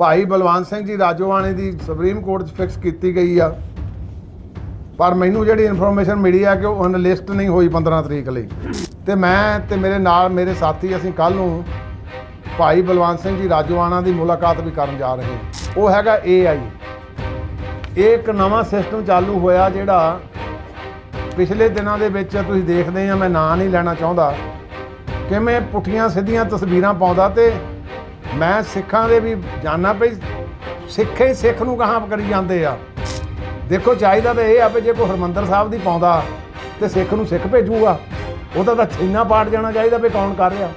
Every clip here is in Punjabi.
ਭਾਈ ਬਲਵੰਤ ਸਿੰਘ ਜੀ ਰਾਜੋਆਣੇ ਦੀ ਸੁਪਰੀਮ ਕੋਰਟ 'ਚ ਫਿਕਸ ਕੀਤੀ ਗਈ ਆ। ਪਰ ਮੈਨੂੰ ਜਿਹੜੀ ਇਨਫੋਰਮੇਸ਼ਨ ਮਿਲੀ ਆ ਕਿ ਉਹ ਅਨਲਿਸਟ ਨਹੀਂ ਹੋਈ 15 ਤਰੀਕ ਲਈ। ਤੇ ਮੈਂ ਤੇ ਮੇਰੇ ਨਾਲ ਮੇਰੇ ਸਾਥੀ ਅਸੀਂ ਕੱਲ ਨੂੰ ਭਾਈ ਬਲਵੰਤ ਸਿੰਘ ਜੀ ਰਾਜੋਆਣਾ ਦੀ ਮੁਲਾਕਾਤ ਵੀ ਕਰਨ ਜਾ ਰਹੇ ਉਹ ਹੈਗਾ AI ਇਹ ਇੱਕ ਨਵਾਂ ਸਿਸਟਮ ਚਾਲੂ ਹੋਇਆ ਜਿਹੜਾ ਪਿਛਲੇ ਦਿਨਾਂ ਦੇ ਵਿੱਚ ਤੁਸੀਂ ਦੇਖਦੇ ਆ, ਮੈਂ ਨਾਂ ਨਹੀਂ ਲੈਣਾ ਚਾਹੁੰਦਾ। ਕਿਵੇਂ ਪੁੱਠੀਆਂ ਸਿੱਧੀਆਂ ਤਸਵੀਰਾਂ ਪਾਉਂਦਾ ਤੇ ਮੈਂ ਸਿੱਖਾਂ ਦੇ ਵੀ ਜਾਣਾ ਪਈ ਸਿੱਖੇ ਹੀ ਸਿੱਖ ਨੂੰ ਕਹਾਂ ਕਰੀ ਜਾਂਦੇ ਆ। ਦੇਖੋ ਚਾਹੀਦਾ ਤਾਂ ਇਹ ਆ ਵੀ ਜੇ ਕੋਈ ਹਰਮੰਦਰ ਸਾਹਿਬ ਦੀ ਪਾਉਂਦਾ ਤੇ ਸਿੱਖ ਨੂੰ ਸਿੱਖ ਭੇਜੂਗਾ, ਉਹਦਾ ਤਾਂ ਛੀਨਾ ਪਾੜ ਜਾਣਾ ਚਾਹੀਦਾ ਵੀ ਕੌਣ ਕਰ ਰਿਹਾ।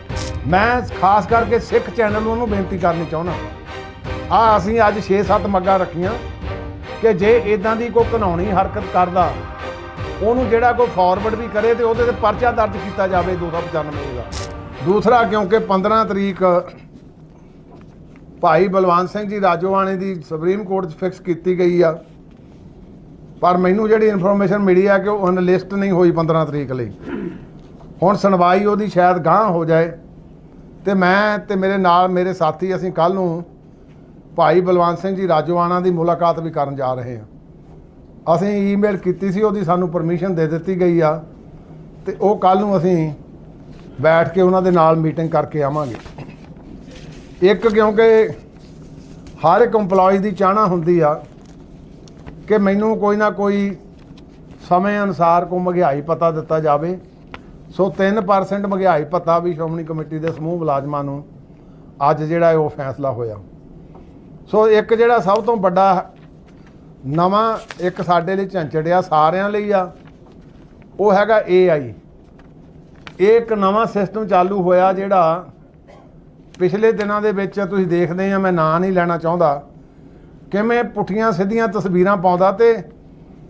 ਮੈਂ ਖਾਸ ਕਰਕੇ ਸਿੱਖ ਚੈਨਲ ਨੂੰ ਉਹਨੂੰ ਬੇਨਤੀ ਕਰਨੀ ਚਾਹੁੰਦਾ। ਆ ਅਸੀਂ ਅੱਜ 6-7 ਮੱਗਾਂ ਰੱਖੀਆਂ ਕਿ ਜੇ ਇਦਾਂ ਦੀ ਕੋਈ ਘਨਾਉਣੀ ਹਰਕਤ ਕਰਦਾ, ਉਹਨੂੰ ਜਿਹੜਾ ਕੋਈ ਫਾਰਵਰਡ ਵੀ ਕਰੇ ਤੇ ਉਹਦੇ ਤੇ ਪਰਚਾ ਦਰਜ ਕੀਤਾ ਜਾਵੇ 295 ਦਾ। ਦੂਸਰਾ ਕਿਉਂਕਿ 15 ਤਰੀਕ ਭਾਈ ਬਲਵੰਤ ਸਿੰਘ ਜੀ ਰਾਜੋਆਣੇ ਦੀ ਸੁਪਰੀਮ ਕੋਰਟ 'ਚ ਫਿਕਸ ਕੀਤੀ ਗਈ ਆ। ਪਰ ਮੈਨੂੰ ਜਿਹੜੀ ਇਨਫੋਰਮੇਸ਼ਨ ਮਿਲੀ ਆ ਕਿ ਉਹ ਅਨਲਿਸਟ ਨਹੀਂ ਹੋਈ 15 ਤਰੀਕ ਲਈ। ਹੁਣ ਸੁਣਵਾਈ ਉਹਦੀ ਸ਼ਾਇਦ ਗਾਂਹ ਹੋ ਜਾਏ। ਤੇ ਮੈਂ ਤੇ ਮੇਰੇ ਨਾਲ ਮੇਰੇ ਸਾਥੀ ਅਸੀਂ ਕੱਲ ਨੂੰ ਭਾਈ ਬਲਵੰਤ ਸਿੰਘ ਜੀ ਰਾਜੋਆਣਾ ਦੀ ਮੁਲਾਕਾਤ ਵੀ ਕਰਨ ਜਾ ਰਹੇ ਹਾਂ। ਅਸੀਂ ਈਮੇਲ ਕੀਤੀ ਸੀ, ਉਹਦੀ ਸਾਨੂੰ ਪਰਮਿਸ਼ਨ ਦੇ ਦਿੱਤੀ ਗਈ ਆ। ਤੇ ਉਹ ਕੱਲ ਨੂੰ ਅਸੀਂ ਬੈਠ ਕੇ ਉਹਨਾਂ ਦੇ ਨਾਲ ਮੀਟਿੰਗ ਕਰਕੇ ਆਵਾਂਗੇ। ਇੱਕ ਕਿਉਂਕਿ ਹਰ ਇੱਕ EMPLOYE ਦੀ ਚਾਹਨਾ ਹੁੰਦੀ ਆ ਕਿ ਮੈਨੂੰ ਕੋਈ ਨਾ ਕੋਈ ਸਮੇਂ ਅਨੁਸਾਰ ਕੋ ਮਹਿੰਗਾਈ ਪਤਾ ਦਿੱਤਾ ਜਾਵੇ। ਸੋ 3% ਮਹਿੰਗਾਈ ਪਤਾ ਵੀ ਸ਼੍ਰੋਮਣੀ ਕਮੇਟੀ ਦੇ ਸਮੂਹ ਮੁਲਾਜ਼ਮਾਂ ਨੂੰ ਅੱਜ ਜਿਹੜਾ ਉਹ ਫੈਸਲਾ ਹੋਇਆ। ਸੋ ਇੱਕ ਜਿਹੜਾ ਸਭ ਤੋਂ ਵੱਡਾ ਨਵਾਂ ਇੱਕ ਸਾਡੇ ਲਈ ਝੰਚੜਿਆ ਸਾਰਿਆਂ ਲਈ ਆ, ਉਹ ਹੈਗਾ AI ਇਹ ਇੱਕ ਨਵਾਂ ਸਿਸਟਮ ਚਾਲੂ ਹੋਇਆ ਜਿਹੜਾ ਪਿਛਲੇ ਦਿਨਾਂ ਦੇ ਵਿੱਚ ਤੁਸੀਂ ਦੇਖਦੇ ਆ, ਮੈਂ ਨਾਂ ਨਹੀਂ ਲੈਣਾ ਚਾਹੁੰਦਾ। ਕਿਵੇਂ ਪੁੱਠੀਆਂ ਸਿੱਧੀਆਂ ਤਸਵੀਰਾਂ ਪਾਉਂਦਾ ਤੇ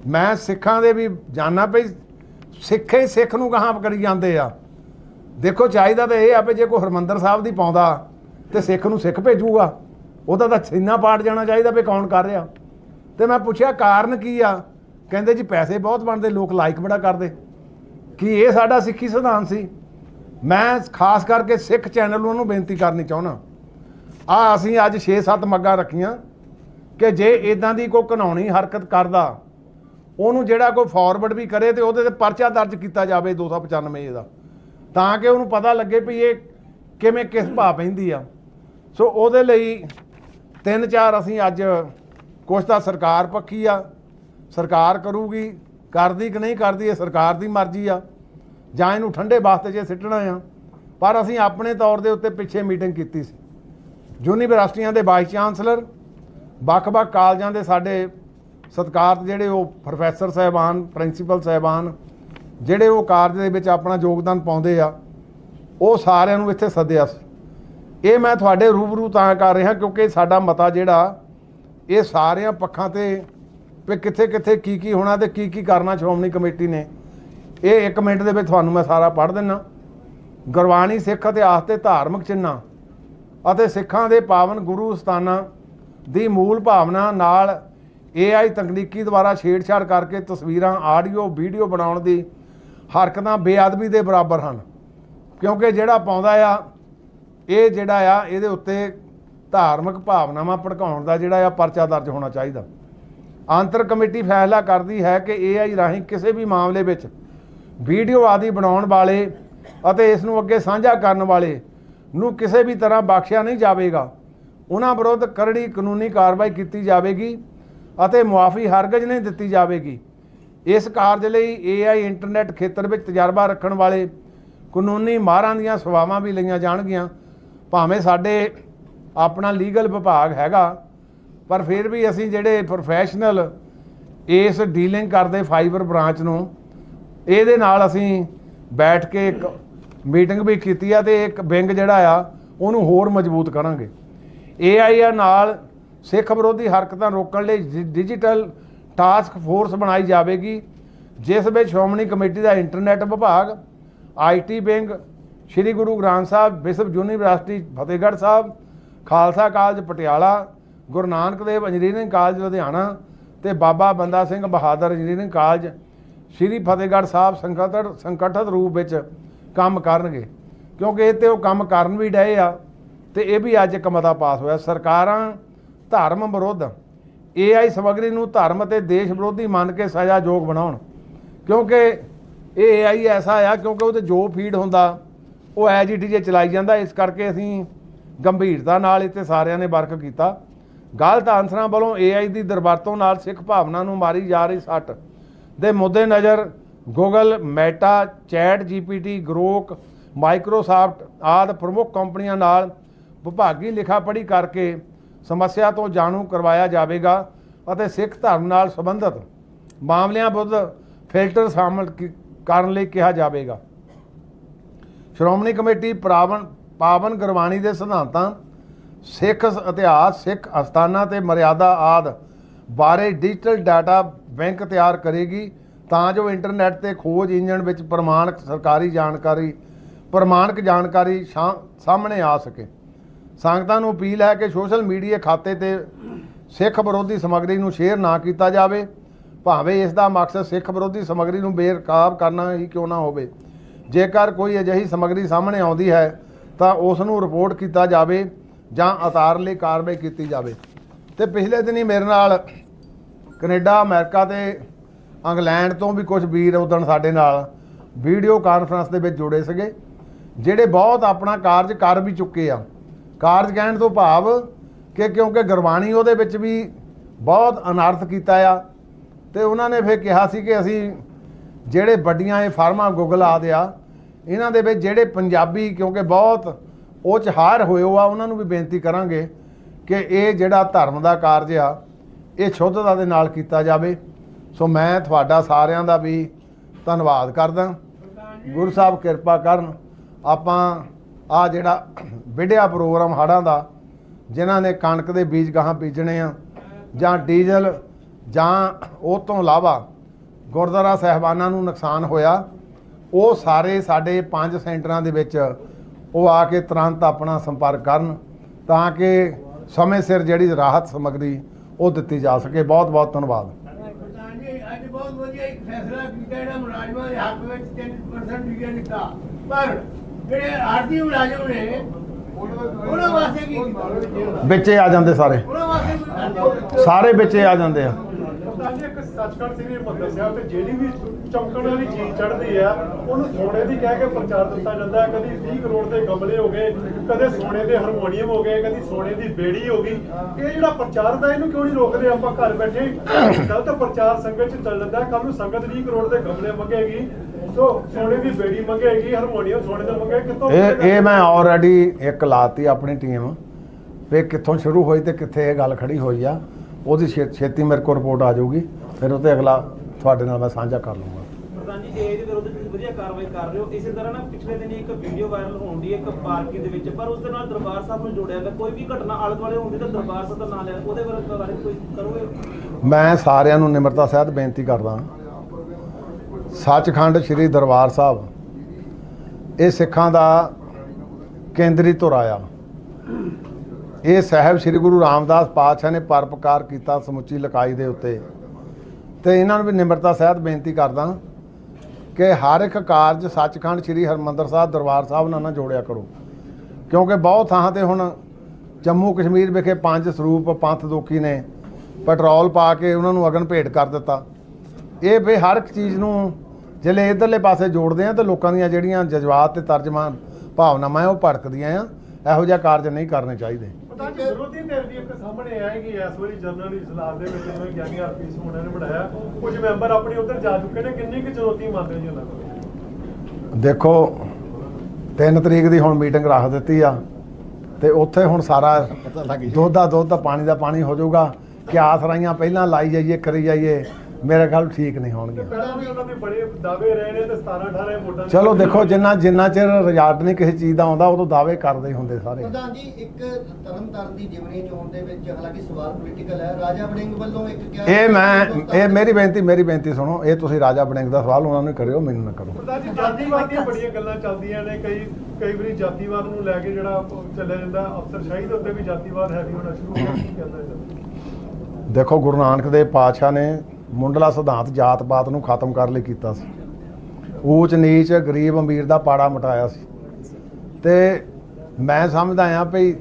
ਮੈਂ ਸਿੱਖਾਂ ਦੇ ਵੀ ਜਾਣਾ ਪਈ, ਸਿੱਖੇ ਹੀ ਸਿੱਖ ਨੂੰ ਕਹਾਂ ਕਰੀ ਜਾਂਦੇ ਆ। ਦੇਖੋ, ਚਾਹੀਦਾ ਤਾਂ ਇਹ ਆ ਵੀ ਜੇ ਕੋਈ ਹਰਮੰਦਰ ਸਾਹਿਬ ਦੀ ਪਾਉਂਦਾ ਤੇ ਸਿੱਖ ਨੂੰ ਸਿੱਖ ਭੇਜੂਗਾ, ਉਹਦਾ ਤਾਂ ਛੀਨਾ ਪਾੜ ਜਾਣਾ ਚਾਹੀਦਾ ਵੀ ਕੌਣ ਕਰ ਰਿਹਾ। ਤੇ ਮੈਂ ਪੁੱਛਿਆ, ਕਾਰਨ ਕੀ ਆ? ਕਹਿੰਦੇ ਜੀ ਪੈਸੇ ਬਹੁਤ ਬਣਦੇ, ਲੋਕ ਲਾਈਕ ਬੜਾ ਕਰਦੇ। ਕੀ ਇਹ ਸਾਡਾ ਸਿੱਖੀ ਸਿਧਾਂਤ ਸੀ? ਮੈਂ ਖਾਸ ਕਰਕੇ ਸਿੱਖ ਚੈਨਲ ਨੂੰ ਉਹਨੂੰ ਬੇਨਤੀ ਕਰਨੀ ਚਾਹੁੰਦਾ। ਆ ਅਸੀਂ ਅੱਜ 6-7 ਮੱਗਾਂ ਰੱਖੀਆਂ ਕਿ ਜੇ ਇਦਾਂ ਦੀ ਕੋਈ ਘਨਾਉਣੀ ਹਰਕਤ ਕਰਦਾ, ਉਹਨੂੰ ਜਿਹੜਾ ਕੋਈ ਫਾਰਵਰਡ ਵੀ ਕਰੇ ਤੇ ਉਹਦੇ ਤੇ ਪਰਚਾ ਦਰਜ ਕੀਤਾ ਜਾਵੇ 295 ਦਾ। ਤਾਂ ਕਿ ਉਹਨੂੰ ਪਤਾ ਲੱਗੇ ਵੀ ਇਹ ਕਿਵੇਂ ਕਿਸ ਭਾਅ ਪੈਂਦੀ ਆ। ਸੋ ਉਹਦੇ ਲਈ ਤਿੰਨ ਚਾਰ ਅਸੀਂ ਅੱਜ ਕੁਛ ਤਾਂ ਸਰਕਾਰ ਪੱਖੀ ਆ। ਸਰਕਾਰ ਕਰੂਗੀ, ਕਰਦੀ ਕਿ ਨਹੀਂ ਕਰਦੀ, ਇਹ ਸਰਕਾਰ ਦੀ ਮਰਜ਼ੀ ਆ। ਜਾਂ ਇਹਨੂੰ ਠੰਡੇ ਵਾਸਤੇ ਜੇ ਸਿੱਟਣਾ ਆ। ਪਰ ਅਸੀਂ ਆਪਣੇ ਤੌਰ ਦੇ ਉੱਤੇ ਪਿੱਛੇ ਮੀਟਿੰਗ ਕੀਤੀ ਸੀ। ਯੂਨੀਵਰਸਿਟੀਆਂ ਦੇ ਵਾਈਸ ਚਾਂਸਲਰ, ਵੱਖ-ਵੱਖ ਕਾਲਜਾਂ ਦੇ ਸਾਡੇ ਸਤਿਕਾਰਤ ਜਿਹੜੇ ਉਹ ਪ੍ਰੋਫੈਸਰ ਸਾਹਿਬਾਨ, ਪ੍ਰਿੰਸੀਪਲ ਸਾਹਿਬਾਨ, ਜਿਹੜੇ ਉਹ ਕਾਰਜ ਦੇ ਵਿੱਚ ਆਪਣਾ ਯੋਗਦਾਨ ਪਾਉਂਦੇ ਆ, ਉਹ ਸਾਰਿਆਂ ਨੂੰ ਇੱਥੇ ਸੱਦਿਆ ਸੀ। ਇਹ ਮੈਂ ਤੁਹਾਡੇ ਰੂਬਰੂ ਤਾਂ ਕਰ ਰਿਹਾ ਕਿਉਂਕਿ ਸਾਡਾ ਮਤਾ ਜਿਹੜਾ, ਇਹ ਸਾਰਿਆਂ ਪੱਖਾਂ ਤੇ ਵੀ ਕਿੱਥੇ ਕਿੱਥੇ ਕੀ ਕੀ ਹੋਣਾ ਤੇ ਕੀ ਕੀ ਕਰਨਾ ਸ਼੍ਰੋਮਣੀ ਕਮੇਟੀ ਨੇ। ਇਹ 1 ਮਿੰਟ ਦੇ ਵਿੱਚ ਤੁਹਾਨੂੰ ਮੈਂ ਸਾਰਾ ਪੜ੍ਹ ਦਿੰਨਾ। ਗੁਰਬਾਣੀ ਸਿੱਖ ਇਤਿਹਾਸ ਤੇ ਧਾਰਮਿਕ ਚਿੰਨ੍ਹਾਂ ਅਤੇ ਸਿੱਖਾਂ ਦੇ ਪਾਵਨ ਗੁਰੂ ਸਥਾਨਾਂ ਦੀ ਮੂਲ ਭਾਵਨਾ ਨਾਲ AI ਤਕਨੀਕੀ ਦੁਆਰਾ ਛੇੜਛਾੜ ਕਰਕੇ ਤਸਵੀਰਾਂ, ਆਡੀਓ, ਵੀਡੀਓ ਬਣਾਉਣ ਦੀ ਹਰਕਤਾਂ ਬੇਅਦਬੀ ਦੇ ਬਰਾਬਰ ਹਨ। ਕਿਉਂਕਿ ਜਿਹੜਾ ਪਾਉਂਦਾ ਆ, ਇਹ ਜਿਹੜਾ ਆ, ਇਹਦੇ ਉੱਤੇ ਧਾਰਮਿਕ ਭਾਵਨਾਵਾਂ ਭੜਕਾਉਣ ਦਾ ਜਿਹੜਾ ਆ ਪਰਚਾ ਦਰਜ ਹੋਣਾ ਚਾਹੀਦਾ। ਆਂਤਰ ਕਮੇਟੀ ਫੈਸਲਾ ਕਰਦੀ ਹੈ ਕਿ AI ਰਾਹੀਂ ਕਿਸੇ ਵੀ ਮਾਮਲੇ ਵਿੱਚ ਵੀਡੀਓ ਆਦਿ ਬਣਾਉਣ ਵਾਲੇ ਅਤੇ ਇਸ ਨੂੰ ਅੱਗੇ ਸਾਂਝਾ ਕਰਨ ਵਾਲੇ ਨੂੰ ਕਿਸੇ ਵੀ ਤਰ੍ਹਾਂ ਬਖਸ਼ਿਆ ਨਹੀਂ ਜਾਵੇਗਾ। ਉਹਨਾਂ ਵਿਰੁੱਧ ਕਰੜੀ ਕਾਨੂੰਨੀ ਕਾਰਵਾਈ ਕੀਤੀ ਜਾਵੇਗੀ ਅਤੇ ਮੁਆਫੀ ਹਰਗਜ਼ ਨਹੀਂ ਦਿੱਤੀ ਜਾਵੇਗੀ। ਇਸ ਕਾਰਜ ਲਈ AI ਇੰਟਰਨੈਟ ਖੇਤਰ ਵਿੱਚ ਤਜਰਬਾ ਰੱਖਣ ਵਾਲੇ ਕਾਨੂੰਨੀ ਮਾਹਰਾਂ ਦੀਆਂ ਸੇਵਾਵਾਂ ਵੀ ਲਈਆਂ ਜਾਣਗੀਆਂ। ਭਾਵੇਂ ਸਾਡੇ ਆਪਣਾ ਲੀਗਲ ਵਿਭਾਗ ਹੈਗਾ, ਪਰ ਫਿਰ ਵੀ ਅਸੀਂ ਜਿਹੜੇ ਪ੍ਰੋਫੈਸ਼ਨਲ ਇਸ ਡੀਲਿੰਗ ਕਰਦੇ ਫਾਈਬਰ ਬ੍ਰਾਂਚ ਨੂੰ ਇਹਦੇ ਨਾਲ ਅਸੀਂ ਬੈਠ ਕੇ ਇੱਕ ਮੀਟਿੰਗ ਵੀ ਕੀਤੀ ਆ ਤੇ ਇੱਕ ਵਿੰਗ ਜਿਹੜਾ ਆ, ਉਹਨੂੰ ਹੋਰ ਮਜ਼ਬੂਤ ਕਰਾਂਗੇ। AI ਨਾਲ ਸਿੱਖ ਵਿਰੋਧੀ ਹਰਕਤਾਂ ਰੋਕਣ ਲਈ ਡਿ- ਡਿਜੀਟਲ ਟਾਸਕ ਫੋਰਸ ਬਣਾਈ ਜਾਵੇਗੀ, ਜਿਸ ਵਿੱਚ ਸ਼੍ਰੋਮਣੀ ਕਮੇਟੀ ਦਾ ਇੰਟਰਨੈਟ ਵਿਭਾਗ IT wing, Sri Guru Granth Sahib Vishwa university Fatehgarh Sahib, Khalsa college Patiala, Guru Nanak Dev engineering college Ludhiana ਤੇ ਬਾਬਾ ਬੰਦਾ ਸਿੰਘ ਬਹਾਦਰ ਇੰਜੀਨੀਅਰਿੰਗ ਕਾਲਜ ਸ੍ਰੀ ਫਤਿਹਗੜ੍ਹ ਸਾਹਿਬ ਸੰਗਠਿਤ ਸੰਗਠਿਤ ਰੂਪ ਵਿੱਚ ਕੰਮ ਕਰਨਗੇ। ਕਿਉਂਕਿ ਇਹ ਤੇ ਉਹ ਕੰਮ ਕਰਨ ਵੀ ਡਏ ਆ ਤੇ ਇਹ ਵੀ ਅੱਜ ਇੱਕ ਮਤਾ ਪਾਸ ਹੋਇਆ। ਸਰਕਾਰਾਂ ਧਰਮ ਵਿਰੁੱਧ AI ਸਮੱਗਰੀ ਨੂੰ ਧਰਮ ਅਤੇ ਦੇਸ਼ ਵਿਰੋਧੀ ਮੰਨ ਕੇ ਸਜ਼ਾਯੋਗ ਬਣਾਉਣ। ਕਿਉਂਕਿ ਇਹ AI ਐਸਾ ਆ, ਕਿਉਂਕਿ ਉਹਦੇ ਜੋ ਫੀਡ ਹੁੰਦਾ, ਉਹ ਐਜ ਇਟ ਜੇ ਚਲਾਈ ਜਾਂਦਾ। ਇਸ ਕਰਕੇ ਅਸੀਂ ਗੰਭੀਰਤਾ ਨਾਲ ਇੱਥੇ ਸਾਰਿਆਂ ਨੇ ਵਰਕ ਕੀਤਾ। ਗਲਤ ਆਨਸਰਾਂ ਵੱਲੋਂ AI ਦੀ ਦਰਵਰਤੋਂ ਨਾਲ ਸਿੱਖ ਭਾਵਨਾ ਨੂੰ ਮਾਰੀ ਜਾ ਰਹੀ ਸੱਟ। ਦੇ ਮੁੱਦੇ ਨਜ਼ਰ Google Meta Chat GPT Grok Microsoft ਆਦਿ ਪ੍ਰਮੁੱਖ ਕੰਪਨੀਆਂ ਨਾਲ ਵਿਭਾਗੀ ਲਿਖਾ ਪੜ੍ਹੀ ਕਰਕੇ ਸਮੱਸਿਆ ਤੋਂ ਜਾਣੂ ਕਰਵਾਇਆ ਜਾਵੇਗਾ ਅਤੇ ਸਿੱਖ ਧਰਮ ਨਾਲ ਸੰਬੰਧਿਤ ਮਾਮਲਿਆਂ ਵਿਰੁੱਧ ਫਿਲਟਰ ਸ਼ਾਮਲ ਕੀ- ਕਰਨ ਲਈ ਕਿਹਾ ਜਾਵੇਗਾ। ਸ਼੍ਰੋਮਣੀ ਕਮੇਟੀ ਪ੍ਰਾਵਣ, ਪਾਵਨ ਗੁਰਬਾਣੀ ਦੇ ਸਿਧਾਂਤਾਂ, ਸਿੱਖ ਇਤਿਹਾਸ, ਸਿੱਖ ਅਸਥਾਨਾਂ ਤੇ ਮਰਿਆਦਾ ਆਦ ਬਾਰੇ ਡਿਜੀਟਲ ਡਾਟਾ ਬੈਂਕ ਤਿਆਰ ਕਰੇਗੀ, ਤਾਂ ਜੋ ਇੰਟਰਨੈਟ ਤੇ ਖੋਜ ਇੰਜਣ ਵਿੱਚ ਪ੍ਰਮਾਣਿਕ ਸਰਕਾਰੀ ਜਾਣਕਾਰੀ, ਪ੍ਰਮਾਣਿਕ ਜਾਣਕਾਰੀ ਸ਼ਾ- ਸਾਹਮਣੇ ਆ ਸਕੇ। ਸੰਗਤਾਂ ਨੂੰ ਅਪੀਲ ਹੈ ਕਿ ਸੋਸ਼ਲ ਮੀਡੀਆ ਖਾਤੇ ਤੇ ਸਿੱਖ ਵਿਰੋਧੀ ਸਮੱਗਰੀ ਨੂੰ ਸ਼ੇਅਰ ਨਾ ਕੀਤਾ ਜਾਵੇ। ਭਾਵੇਂ ਇਸ ਦਾ ਮਕਸਦ ਸਿੱਖ ਵਿਰੋਧੀ ਸਮੱਗਰੀ ਨੂੰ ਬੇਰਕਾਬ ਕਰਨਾ ਹੀ ਕਿਉਂ ਨਾ ਹੋਵੇ। ਜੇਕਰ ਕੋਈ ਅਜਿਹੀ ਸਮੱਗਰੀ ਸਾਹਮਣੇ ਆਉਂਦੀ ਹੈ, ਤਾਂ ਉਸ ਨੂੰ ਰਿਪੋਰਟ ਕੀਤਾ ਜਾਵੇ ਜਾਂ ਉਤਾਰ ਲਈ ਕਾਰਵਾਈ ਕੀਤੀ ਜਾਵੇ। ਤੇ ਪਿਛਲੇ ਦਿਨੀ ਮੇਰੇ ਨਾਲ ਕੈਨੇਡਾ, ਅਮਰੀਕਾ ਤੇ ਇੰਗਲੈਂਡ ਤੋਂ ਵੀ ਕੁਝ ਵੀਰ ਉਦਣ ਸਾਡੇ ਨਾਲ ਵੀਡੀਓ ਕਾਨਫਰੰਸ ਦੇ ਵਿੱਚ ਜੁੜੇ ਸੀਗੇ, ਜਿਹੜੇ ਬਹੁਤ ਆਪਣਾ ਕਾਰਜ ਕਰ ਵੀ ਚੁੱਕੇ ਆ। ਕਾਰਜ ਕਹਿਣ ਤੋਂ ਭਾਵ ਕਿ ਕਿਉਂਕਿ ਗੁਰਬਾਣੀ ਉਹਦੇ ਵਿੱਚ ਵੀ ਬਹੁਤ ਅਨਰਥ ਕੀਤਾ ਆ, ਤੇ ਉਹਨਾਂ ਨੇ ਫਿਰ ਕਿਹਾ ਸੀ ਕਿ ਅਸੀਂ ਜਿਹੜੇ ਵੱਡੀਆਂ ਇਹ ਫਾਰਮਾਂ ਗੂਗਲ ਆਦਿ ਆ, ਇਹਨਾਂ ਦੇ ਵਿੱਚ ਜਿਹੜੇ ਪੰਜਾਬੀ ਕਿਉਂਕਿ ਬਹੁਤ ਉਹ ਚ ਹਾਰ ਹੋਏ ਆ, ਉਹਨਾਂ ਨੂੰ ਵੀ ਬੇਨਤੀ ਕਰਾਂਗੇ ਕਿ ਇਹ ਜਿਹੜਾ ਧਰਮ ਦਾ ਕਾਰਜ ਆ ਇਹ ਸ਼ੁੱਧਤਾ ਦੇ ਨਾਲ ਕੀਤਾ ਜਾਵੇ। ਸੋ ਮੈਂ ਤੁਹਾਡਾ ਸਾਰਿਆਂ ਦਾ ਵੀ ਧੰਨਵਾਦ ਕਰਦਾ। ਗੁਰੂ ਸਾਹਿਬ ਕਿਰਪਾ ਕਰਨ, ਆਪਾਂ ਆ ਜਿਹੜਾ ਵਿੜਿਆ ਪ੍ਰੋਗਰਾਮ ਹੜਾਂ ਦਾ, ਜਿਨ੍ਹਾਂ ਨੇ ਕਣਕ ਦੇ ਬੀਜ ਗਾਹਾਂ ਬੀਜਣੇ ਆ, ਜਾਂ ਡੀਜ਼ਲ, ਜਾਂ ਉਹ ਤੋਂ ਇਲਾਵਾ ਗੁਰਦੁਆਰਾ ਸਾਹਿਬਾਨਾਂ ਨੂੰ ਨੁਕਸਾਨ ਹੋਇਆ, ਉਹ ਸਾਰੇ ਸਾਡੇ ਪੰਜ ਸੈਂਟਰਾਂ ਦੇ ਵਿੱਚ ਉਹ ਆ ਕੇ ਤੁਰੰਤ ਆਪਣਾ ਸੰਪਰਕ ਕਰਨ, ਤਾਂ ਕਿ ਸਮੇਂ ਸਿਰ ਜਿਹੜੀ ਰਾਹਤ ਸਮੱਗਰੀ ਉਹ ਦਿੱਤੀ ਜਾ ਸਕੇ। ਬਹੁਤ ਬਹੁਤ ਧੰਨਵਾਦ। ਪ੍ਰਧਾਨ ਜੀ ਅੱਜ ਬਹੁਤ ਵਧੀਆ ਇੱਕ ਫੈਸਲਾ ਕੀਤਾ ਜਿਹੜਾ ਮੁਲਾਜ਼ਮਾਂ ਦੇ ਹੱਕ ਵਿੱਚ 3% ਡਿਗਰੀ ਦਿੱਤਾ। ਪਰ ਜਿਹੜੇ ਆਰਤੀ ਮੁਲਾਜ਼ਮ ਨੇ ਉਹਨਾਂ ਵਾਸਤੇ ਕੀ ਕੀਤਾ? ਵਿੱਚੇ ਆ ਜਾਂਦੇ ਸਾਰੇ। ਸਾਰੇ ਵਿੱਚੇ ਆ ਜਾਂਦੇ ਆ। ਜੀ ਇੱਕ ਸੱਚਖੰਡ ਸ੍ਰੀ ਹਰਿਮੰਦਰ ਸਾਹਿਬ ਤੇ ਜਿਹੜੀ ਵੀ ਚਮਕਣ ਵਾਲੀ ਚੀਜ਼ ਚੜ੍ਹਦੀ ਆ ਉਹਨੂੰ ਸੋਨੇ ਦੀ ਕਹਿ ਕੇ ਪ੍ਰਚਾਰ ਦਿੱਤਾ ਜਾਂਦਾ ਕਦੀ 20 ਕਰੋੜ ਦੇ ਗਮਲੇ ਹੋ ਗਏ ਕਦੇ ਸੋਨੇ ਦੇ ਹਾਰਮੋਨੀਅਮ ਹੋ ਗਏ ਕਦੀ ਸੋਨੇ ਦੀ ਬੇੜੀ ਹੋ ਗਈ। ਇਹ ਜਿਹੜਾ ਪ੍ਰਚਾਰ ਦਾ ਇਹਨੂੰ ਕਿਉਂ ਨਹੀਂ ਰੋਕਦੇ ਆਪਾਂ ਘਰ ਬੈਠੇ? ਗਲਤ ਪ੍ਰਚਾਰ ਸੰਗਤ ਚ ਚੱਲ ਜਾਂਦਾ ਕੱਲ ਨੂੰ ਸੰਗਤ 20 ਕਰੋੜ ਦੇ ਗਮਲੇ ਮੰਗੇਗੀ ਸੋ ਸੋਨੇ ਦੀ ਬੇੜੀ ਮੰਗੇਗੀ ਹਾਰਮੋਨੀਅਮ ਸੋਨੇ ਦਾ ਮੰਗੇ ਕਿੱਥੋਂ ਇਹ ਇਹ ਮੈਂ ਆਲਰੇਡੀ ਇੱਕ ਲਾਤੀ ਆਪਣੀ ਟੀਮ ਵੀ ਕਿੱਥੋਂ ਸ਼ੁਰੂ ਹੋਈ ਤੇ ਕਿੱਥੇ ਇਹ ਗੱਲ ਖੜੀ ਹੋਈ ਆ। ਉਹਦੀ ਛੇ- ਛੇਤੀ ਮੇਰੇ ਕੋਲ ਰਿਪੋਰਟ ਆ ਜਾਊਗੀ। ਫਿਰ ਉਹ 'ਤੇ ਅਗਲਾ ਤੁਹਾਡੇ ਨਾਲ ਮੈਂ ਸਾਂਝਾ ਕਰ ਲੂੰਗਾ ਪ੍ਰਧਾਨ ਜੀ ਏ ਦੇ ਵਿਰੁੱਧ ਤੁਸੀਂ ਵਧੀਆ ਕਾਰਵਾਈ ਕਰ ਰਹੇ ਹੋ ਇਸੇ ਤਰ੍ਹਾਂ ਨਾ ਪਿਛਲੇ ਦਿਨੀ ਇੱਕ ਵੀਡੀਓ ਵਾਇਰਲ ਹੋਣ ਦੀ ਇੱਕ ਪਾਰਕਿੰਗ ਦੇ ਵਿੱਚ ਪਰ ਉਸ ਦੇ ਨਾਲ ਦਰਬਾਰ ਸਾਹਿਬ ਨੂੰ ਜੋੜਿਆ ਗਿਆ। ਕੋਈ ਵੀ ਘਟਨਾ ਆਲੇ ਦੁਆਲੇ ਹੁੰਦੀ ਤਾਂ ਦਰਬਾਰ ਸਾਹਿਬ ਦਾ ਨਾਂ ਲਿਆ ਉਹਦੇ ਵਿਰੁੱਧ ਬਾਰੇ ਕੋਈ ਕਰੋਗੇ? ਮੈਂ ਸਾਰਿਆਂ ਨੂੰ ਨਿਮਰਤਾ ਸਹਿਤ ਬੇਨਤੀ ਕਰਦਾ ਸੱਚਖੰਡ ਸ੍ਰੀ ਦਰਬਾਰ ਸਾਹਿਬ ਇਹ ਸਿੱਖਾਂ ਦਾ ਕੇਂਦਰੀ ਧੁਰਾ ਆ। ਇਹ ਸਾਹਿਬ ਸ੍ਰੀ ਗੁਰੂ ਰਾਮਦਾਸ ਪਾਤਸ਼ਾਹ ਨੇ ਪਰਪਕਾਰ ਕੀਤਾ ਸਮੁੱਚੀ ਲਕਾਈ ਦੇ ਉੱਤੇ। ਤੇ ਇਹਨਾਂ ਨੂੰ ਵੀ ਨਿਮਰਤਾ ਸਹਿਤ ਬੇਨਤੀ ਕਰਦਾ ਕਿ ਹਰ ਇੱਕ ਕਾਰਜ ਸੱਚਖੰਡ ਸ੍ਰੀ ਹਰਮੰਦਰ ਸਾਹਿਬ ਦਰਬਾਰ ਸਾਹਿਬ ਨਾਲ ਨਾ ਜੋੜਿਆ ਕਰੋ। ਕਿਉਂਕਿ ਬਹੁਤ ਥਾਂ ਤੇ ਹੁਣ ਜੰਮੂ ਕਸ਼ਮੀਰ ਵਿਖੇ ਪੰਜ ਸਰੂਪ ਪੰਥ ਦੋਖੀ ਨੇ, ਪੈਟਰੋਲ ਪਾ ਕੇ ਉਹਨਾਂ ਨੂੰ ਅਗਨ ਭੇਟ ਕਰ ਦਿੱਤਾ। ਇਹ ਵੀ ਹਰ ਇੱਕ ਚੀਜ਼ ਨੂੰ ਜਿਹੜੇ ਇਧਰਲੇ ਪਾਸੇ ਜੋੜਦੇ ਆ ਤੇ ਲੋਕਾਂ ਦੀਆਂ ਜਿਹੜੀਆਂ ਜਜ਼ਬਾਤ ਤੇ ਤਰਜਮਾਨ ਭਾਵਨਾਵਾਂ ਉਹ ਭੜਕਦੀਆਂ ਆ। ਇਹੋ ਜਿਹਾ ਕਾਰਜ ਨਹੀਂ ਕਰਨੇ ਚਾਹੀਦੇ। ਵਿਰੋਧੀ ਧਿਰ ਦੀ ਇੱਕ ਸਾਹਮਣੇ ਆਏਗੀ ਇਸ ਵਾਰੀ ਜਨਰਲ ਇਜਲਾਸ ਦੇ ਵਿੱਚ ਜਿਵੇਂ ਗਿਆਨੀ ਹਰਪ੍ਰੀਤ ਸਿੰਘ ਹੋਣਾ ਨੇ ਬਣਾਇਆ ਕੁਝ ਮੈਂਬਰ ਆਪਣੀ ਉੱਧਰ ਜਾ ਚੁੱਕੇ ਨੇ ਕਿੰਨੀ ਕੁ ਚੁਣੌਤੀ ਮੰਨਦੇ ਜੀ ਉਹਨਾਂ ਕੋਲ ਦੇਖੋ 3 ਤਰੀਕ ਦੀ ਹੁਣ ਮੀਟਿੰਗ ਰੱਖ ਦਿੱਤੀ ਆ ਤੇ ਉੱਥੇ ਹੁਣ ਸਾਰਾ ਦੁੱਧ ਦਾ ਦੁੱਧ ਦਾ ਪਾਣੀ ਦਾ ਪਾਣੀ ਹੋ ਜਾਊਗਾ। ਕਿ ਆਸਰਾਈਆਂ ਪਹਿਲਾਂ ਲਾਈ ਜਾਈਏ ਕਰੀ ਜਾਈਏ। ਮੇਰੇ ਖਿਆਲ ਠੀਕ ਨਹੀਂ ਹੋਣਗੀਆਂ ਪਹਿਲਾਂ ਵੀ ਉਹਨਾਂ ਦੇ ਬੜੇ ਦਾਅਵੇ ਰਹੇ ਨੇ ਤੇ 17 18 ਵੋਟਾਂ ਦੇ- ਚਲੋ ਦੇਖੋ ਜਿੰਨਾ ਜਿੰਨਾ ਚਿਰ ਰਿਜ਼ਲਟ ਨਹੀਂ ਕਿਸੇ ਚੀਜ਼ ਦਾ ਆਉਂਦਾ ਉਦੋਂ ਦਾਅਵੇ ਕਰਦੇ ਹੀ ਹੁੰਦੇ ਸਾਰੇ। ਪ੍ਰਧਾਨ ਜੀ ਇੱਕ ਤਰਨਤਾਰਨ ਦੀ ਜਿਮਨੀ ਚੋਣ ਦੇ ਵਿੱਚ ਹਾਲਾਂਕਿ ਸਵਾਲ ਪੋਲੀਟੀਕਲ ਹੈ। ਰਾਜਾ ਵੜਿੰਗ ਵੱਲੋਂ ਇੱਕ ਕਿਹਾ ਇਹ ਮੈਂ ਇਹ ਮੇਰੀ ਬੇਨਤੀ ਮੇਰੀ ਬੇਨਤੀ ਸੁਣੋ ਇਹ ਤੁਸੀਂ ਰਾਜਾ ਬਣਿੰਗ ਦਾ ਸਵਾਲ ਉਹਨਾਂ ਨੂੰ ਕਰਿਓ ਮੈਨੂੰ ਨਾ ਕਰੋ। ਪ੍ਰਧਾਨ ਜੀ ਜਾਤੀਵਾਦ ਦੀਆਂ ਬੜੀਆਂ ਗੱਲਾਂ ਚੱਲਦੀਆਂ ਨੇ। ਕਈ ਕਈ ਵਾਰੀ ਜਾਤੀਵਾਦ ਨੂੰ ਲੈ ਕੇ ਜਿਹੜਾ ਚੱਲਿਆ ਜਾਂਦਾ ਅਫਸਰਸ਼ਾਹੀ ਦੇ ਉੱਤੇ ਵੀ ਜਾਤੀਵਾਦ ਹੈਵੀ ਹੋਣਾ ਸ਼ੁਰੂ ਹੋ ਗਿਆ ਕੀ ਕਹਿੰਦਾ ਇਹ ਦੇਖੋ ਗੁਰੂ ਨਾਨਕ ਦੇਵ ਪਾਤਸ਼ਾਹ ਨੇ ਮੁੰਡਲਾ ਸਿਧਾਂਤ ਜਾਤ ਪਾਤ ਨੂੰ ਖਤਮ ਕਰਨ ਲਈ ਕੀਤਾ ਸੀ। ਊਚ ਨੀਚ ਗਰੀਬ ਅਮੀਰ ਦਾ ਪਾੜਾ ਮਟਾਇਆ ਸੀ। ਤੇ ਮੈਂ ਸਮਝਦਾ ਆ ਭਈ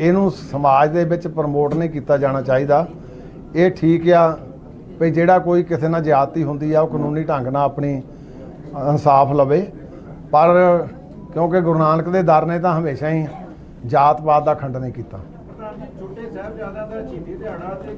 ਇਹਨੂੰ ਸਮਾਜ ਦੇ ਵਿੱਚ ਪ੍ਰਮੋਟ ਨਹੀਂ ਕੀਤਾ ਜਾਣਾ ਚਾਹੀਦਾ। ਇਹ ਠੀਕ ਆ ਵੀ ਜਿਹੜਾ ਕੋਈ ਕਿਸੇ ਨਾਲ ਜ਼ਿਆਦਤੀ ਹੁੰਦੀ ਆ, ਉਹ ਕਾਨੂੰਨੀ ਢੰਗ ਨਾਲ ਆਪਣੀ ਇਨਸਾਫ ਲਵੇ। ਪਰ ਕਿਉਂਕਿ ਗੁਰੂ ਨਾਨਕ ਦੇ ਦਰ ਨੇ ਤਾਂ ਹਮੇਸ਼ਾ ਹੀ ਜਾਤ ਪਾਤ ਦਾ ਖੰਡਨ ਨਹੀਂ ਕੀਤਾ। ਛੋਟੇ ਸਾਹਿਬਜ਼ਾਦਿਆਂ ਦਾ ਸ਼ਹੀਦੀ ਦਿਹਾੜਾ ਤੇ